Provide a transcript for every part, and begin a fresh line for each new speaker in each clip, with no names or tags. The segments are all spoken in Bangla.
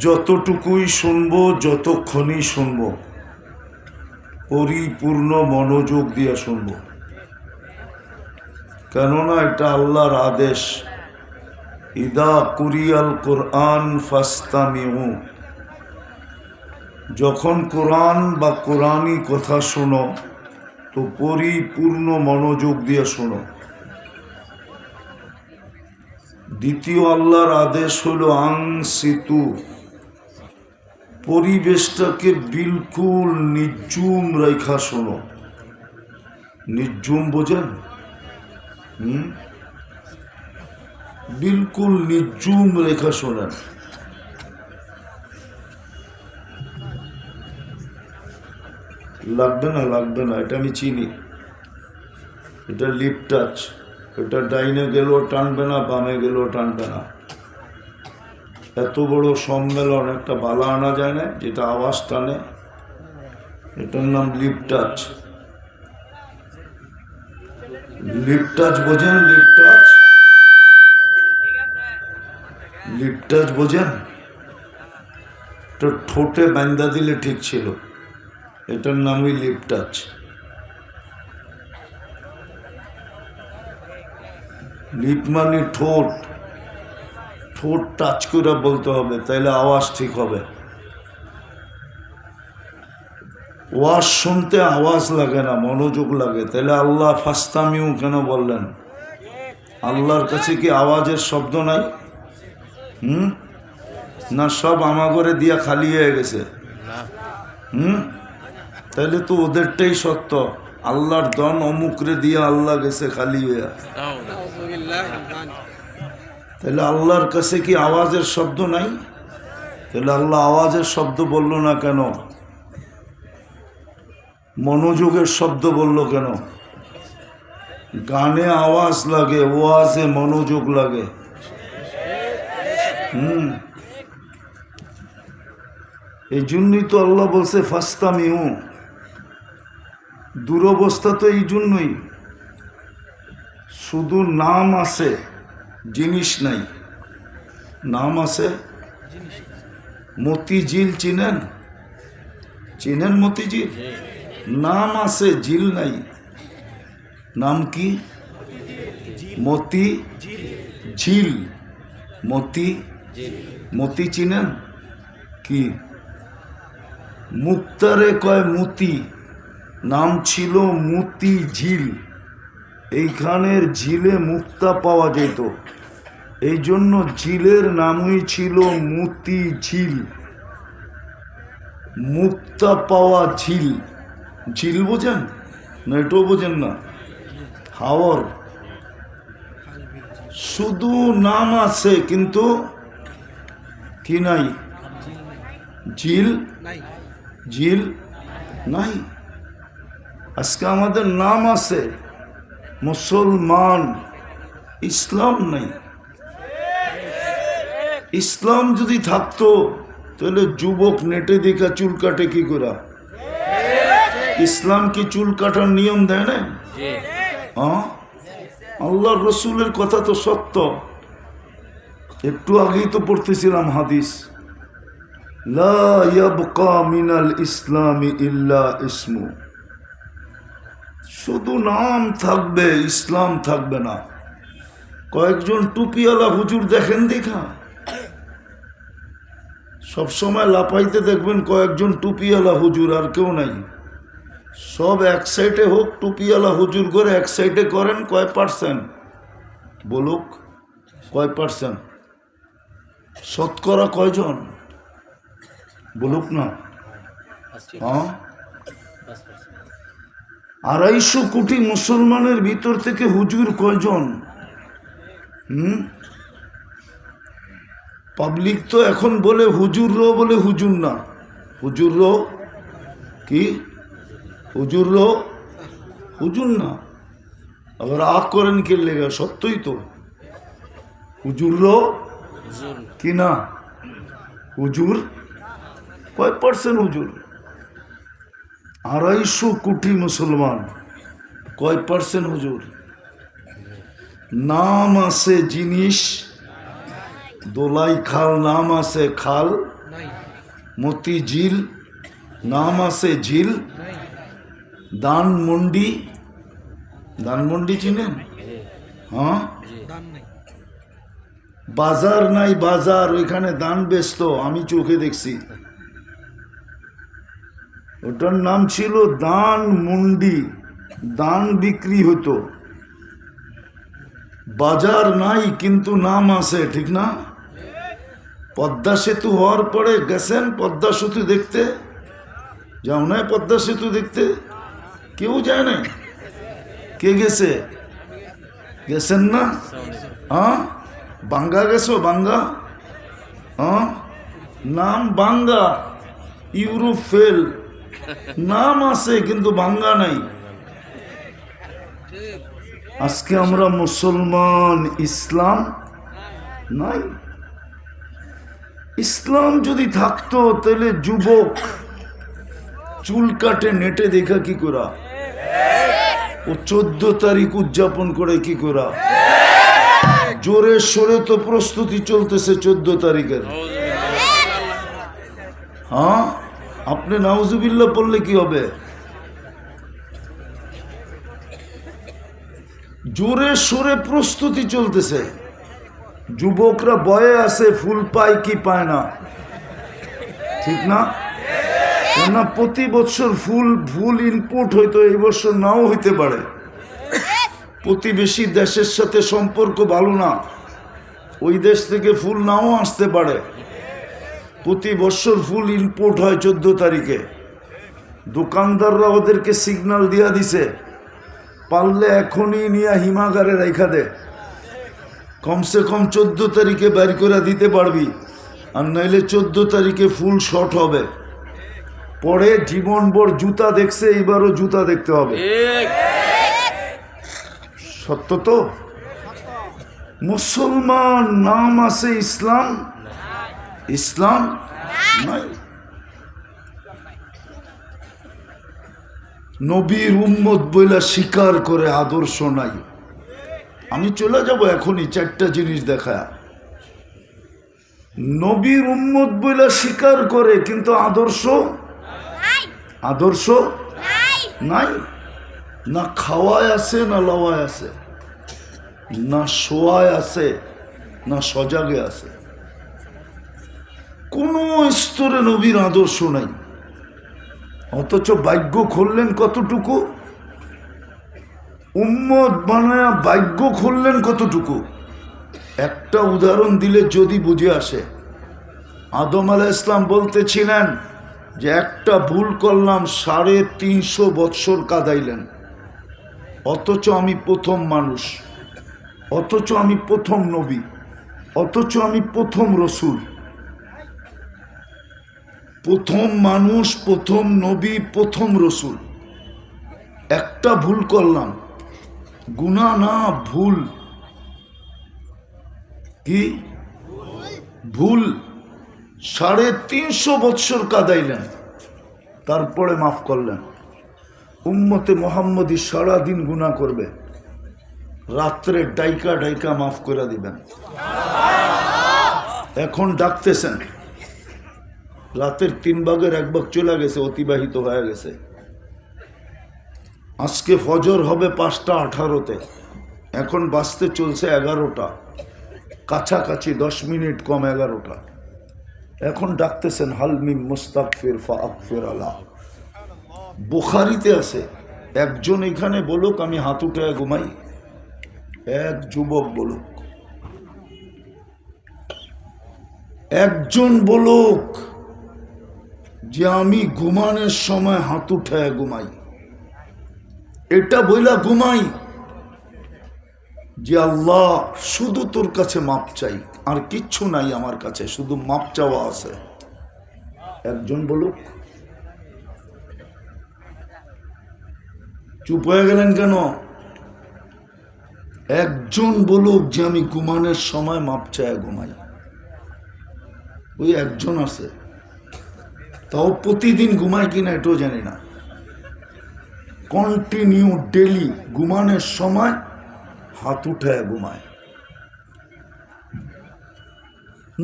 যতটুকুই শুনব, যতক্ষণই শুনব, পরিপূর্ণ মনোযোগ দিয়ে শুনব। কেননা এটা আল্লাহর আদেশ। ইদা কুরিয়াল কোরআন ফাস্তামিউ। যখন কোরআন বা কোরআনই কথা শোনো, তো পরিপূর্ণ মনোযোগ দিয়ে শোনো। দ্বিতীয় আল্লাহর আদেশ হলো আং সিতু পরিবেশটাকে বিলকুল নির্জুম রেখা শোনো। নির্জুম বোঝেন? হুম? বিলকুল নির্জুম রেখা শোনেন। লাগবে না লাগবে না, এটা আমি চিনি। এটা লিপ টাচ এটা ডাইনে গেলেও টানবে না, বামে গেলেও টানবে না। এত বড় সম্মেলন, একটা বালা আনা যায় না, যেটা আওয়াজ টানে। এটার নাম লিপ টাচ। লিপ টাচ বোঝেন, লিপ টাচ? লিপ টাচ বোঝেন? তো ঠোঁটে বান্দা দিলে ঠিক ছিল। এটার নামই লিপ টাচ। লিপ মানে ঠোঁট। ঠোঁট টাচ করে বলতে হবে, তাইলে আওয়াজ ঠিক হবে। ওয়াজ শুনতে আওয়াজ লাগে না, মনোযোগ লাগে তাহলে আল্লাহ ফাস্তামিউ কেন বললেন? আল্লাহর কাছে কি আওয়াজের শব্দ নাই? হুম? না, সব আমাগরে দিয়া খালি হয়ে গেছে। হুম? তাহলে তো ওদেরটাই সত্য, আল্লাহর দন অমুকরে দিয়ে আল্লাহ গেছে খালি হয়ে তাহলে আল্লাহর কাছে কি আওয়াজের শব্দ নাই? তাহলে আল্লাহ আওয়াজের শব্দ বলল না কেন? মনোযোগের শব্দ বলল কেন? গানে আওয়াজ লাগে, ওয়াজে মনোযোগ লাগে। হুম। এই জন্যই তো আল্লাহ বলছে, ফাস্তামিউ। দুরবস্থা তো এই জন্যই। শুধু নাম আছে। জিনিস নাই। নাম আছে? মতিঝিল চিনেন? চিনেন মতিঝিল? নাম আছে, ঝিল নাই। নাম কি? মতি ঝিল মতি মতি চিনেন? কি? মুক্তারে কয় মতি। নাম ছিল মুতি ঝিল এইখানের ঝিলে মুক্তা পাওয়া যেত। এই জন্য ঝিলের নামই ছিল মুতি ঝিল। মুক্তা পাওয়া ঝিল। ঝিল বোঝেন? না এটাও বোঝেন না। হাওর। শুধু নাম আছে কিন্তু কি নাই? ঝিল? ঝিল নাই। আজকে আমাদের নাম আছে। মুসলমান ইসলাম নাই। ইসলাম যদি থাকতো, তাহলে যুবক নেটে দেখা চুল কাটে কি করা? ইসলাম কি চুল কাটার নিয়ম দেয় না হ্যাঁ? আল্লাহ রসুলের কথা তো সত্য। একটু আগেই তো পড়তেছিলাম হাদিস। মিনাল ইসলামি ইল্লা ইসমু। শুধু নাম থাকবে, ইসলাম থাকবে না। কয়েকজন টুপিওয়ালা হুজুর দেখেন দেখা। সবসময় লাপাইতে দেখবেন কয়েকজন টুপিওয়ালা হুজুর আর কেউ নাই। সব এক সাইডে হোক, টুপিওয়ালা হুজুর করে এক সাইডে করেন, কয় পার্সেন্ট? বলুক, কয় পার্সেন্ট? শতকরা কয়জন? বলুক না। হ্যাঁ? আড়াইশো কোটি মুসলমানের ভিতর থেকে হুজুর কয়জন? হুম? পাবলিক তো এখন বলে হুজুর রো বলে হুজুর না। হুজুর রো কি? হুজুর রো হুজুর না। আবার আগ করেন কে লেগে? সত্যই তো। হুজুর রো কি না? হুজুর? কয় পার্সেন্ট হুজুর? আড়াইশো কোটি মুসলমান। কয় পার্সেন্ট হুজুর? নাম আছে জিনিস দোলাই খাল নাম আছে খাল মতি ঝিল নাম আছে ঝিল দানমন্ডি দানমন্ডি চিনেন? হ্যাঁ? বাজার নাই বাজার ওইখানে দান ব্যস্ত আমি চোখে দেখছি। ওটার নাম ছিল দান মুন্ডি দান বিক্রি হতো। বাজার নাই কিন্তু নাম আছে ঠিক না? পদ্মা সেতু হওয়ার পরে গেছেন পদ্মা সেতু দেখতে? যাও না পদ্মা সেতু দেখতে? কেউ যায় না? কে গেছে? গেছেন না? হ্যাঁ? বাঙ্গা গেছো? বাঙ্গা? হ্যাঁ? নাম বাঙ্গা। ইউরোপ ফেল নাম আছে, কিন্তু বাঙ্গা নাই। আজকে আমরা মুসলমান ইসলাম নাই। ইসলাম যদি থাকতো, তাহলে যুবক চুল কাটে, নেটে দেখা কি করা? ও চোদ্দ তারিখ উদযাপন করে কি করা? জোরে সোরে তো প্রস্তুতি চলতেছে চোদ্দ তারিখের। হ্যাঁ? আপনি নাউজুবিল্লা পড়লে কি হবে? জোরে সোরে প্রস্তুতি চলতেছে। যুবকরা বয়ে আছে, ফুল পায় কি পায় না। ঠিক না? কেননা প্রতি বছর ফুল ফুল ইনপুট হইতো, এই বছর নাও হইতে পারে। প্রতিবেশী দেশের সাথে সম্পর্ক ভালো না। ওই দেশ থেকে ফুল নাও আসতে পারে। প্রতি বছর ফুল ইনপুট হয় চোদ্দ তারিখে। দোকানদাররা ওদেরকে সিগন্যাল দিয়া দিছে, পারলে এখনই নিয়ে হিমাগারে রেখা দে। কমসে কম চোদ্দ তারিখে বের করে দিতে পারবি আর নাইলে চোদ্দ তারিখে ফুল শর্ট হবে। পরে জীবন জীবনভর জুতা দেখছে এইবারও জুতা দেখতে হবে। সত্য তো? মুসলমান নাম আছে ইসলাম? ইসলাম নাই। নবীর উম্মত বইলা স্বীকার করে আদর্শ নাই। আমি চলে যাব এখনই চারটা জিনিস দেখা। নবীর উম্মত বইলা স্বীকার করে কিন্তু আদর্শ? আদর্শ? নাই? না খাওয়ায় আছে না লওয়ায় আছে? না শোয়ায় আছে না সজাগে আছে? কোনো স্তরে নবীর আদর্শ নাই। অথচ ভাগ্য খুললেন কতটুকু? উম্মত বানায়া ভাগ্য খুললেন কতটুকু? একটা উদাহরণ দিলে যদি বুঝে আসে। আদম আলাহ ইসলাম বলতেছিলেন যে, একটা ভুল করলাম, সাড়ে তিনশো বৎসর কাদাইলেন। অথচ আমি প্রথম মানুষ। অথচ আমি প্রথম নবী। অথচ আমি প্রথম রসুল। প্রথম মানুষ, প্রথম নবী, প্রথম রসুল। একটা ভুল করলাম গুণা না ভুল। কি? ভুল। সাড়ে তিনশো বৎসর কাদাইলেন, তারপরে মাফ করলেন। উম্মতে মোহাম্মদী সারাদিন গুণা করবে, রাত্রে ডাইকা ডাইকা মাফ করে দিবেন। এখন ডাকতেছেন, রাতের তিন ভাগের এক ভাগ চলে গেছে, অতিবাহিত হয়ে গেছে। আজকে ফজর হবে পাঁচটা আঠারোতে। এখন বাঁচতে চলছে এগারোটা। কাছাকাছি দশ মিনিট, কম এগারোটা। এখন ডাকতেছেন হালমিম মুস্তাকফির ফাকফির আলা বুখারিতে আছে, একজন এখানে বলুক, আমি হাত উঠে ঘুমাই। এক যুবক বলুক। একজন বলুক যে, আমি ঘুমানোর সময় হাত উঠায় ঘুমাই। এটা বইলা ঘুমাই। যে আল্লাহ শুধু তোর কাছে মাপ চাই, আর কিচ্ছু নাই আমার কাছে, শুধু মাপ চাওয়া আছে। একজন বলুক। চুপ হয়ে গেলেন কেন? একজন বলুক যে আমি ঘুমানোর সময় মাপ চায় ঘুমাই। ওই একজন আছে। তাও প্রতিদিন ঘুমায় কিনা এটাও জানি না। কন্টিনিউ ডেলি ঘুমানোর সময় হাত উঠায় ঘুমায়।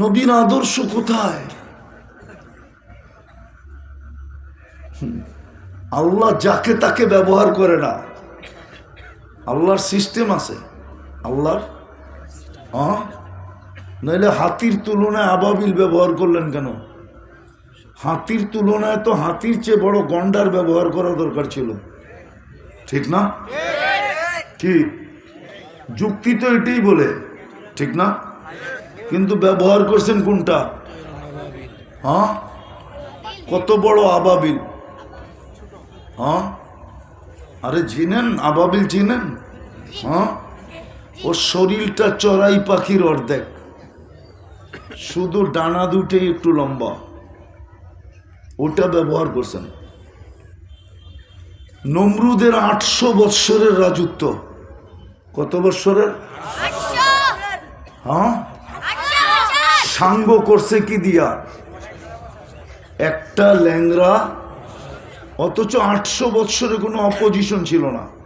নবীন আদর্শ কোথায়। আল্লাহ যাকে তাকে ব্যবহার করে না। আল্লাহর সিস্টেম আছে। আল্লাহর নইলে হাতির তুলনায় আবাবিল ব্যবহার করলেন কেন? হাতির তুলনায় তো হাতির চেয়ে বড় গন্ডার ব্যবহার করা দরকার ছিল। ঠিক না? কি? যুক্তি তো এটাই বলে, ঠিক না? কিন্তু ব্যবহার করছেন কোনটা? হ্যাঁ? কত বড় আবাবিল? হ্যাঁ? আরে চিনেন? আবাবিল চিনেন? হ্যাঁ? ওর শরীরটা চড়াই পাখির অর্ধেক। শুধু ডানা দুটেই একটু লম্বা। ওটা ব্যবহার করছেন। নমরুদের আটশো বৎসরের রাজত্ব। কত বৎসরের? হ্যাঁ? সাঙ্গ করছে কি দিয়া? একটা ল্যাংরা অথচ আটশো বৎসরে কোনো অপোজিশন ছিল না।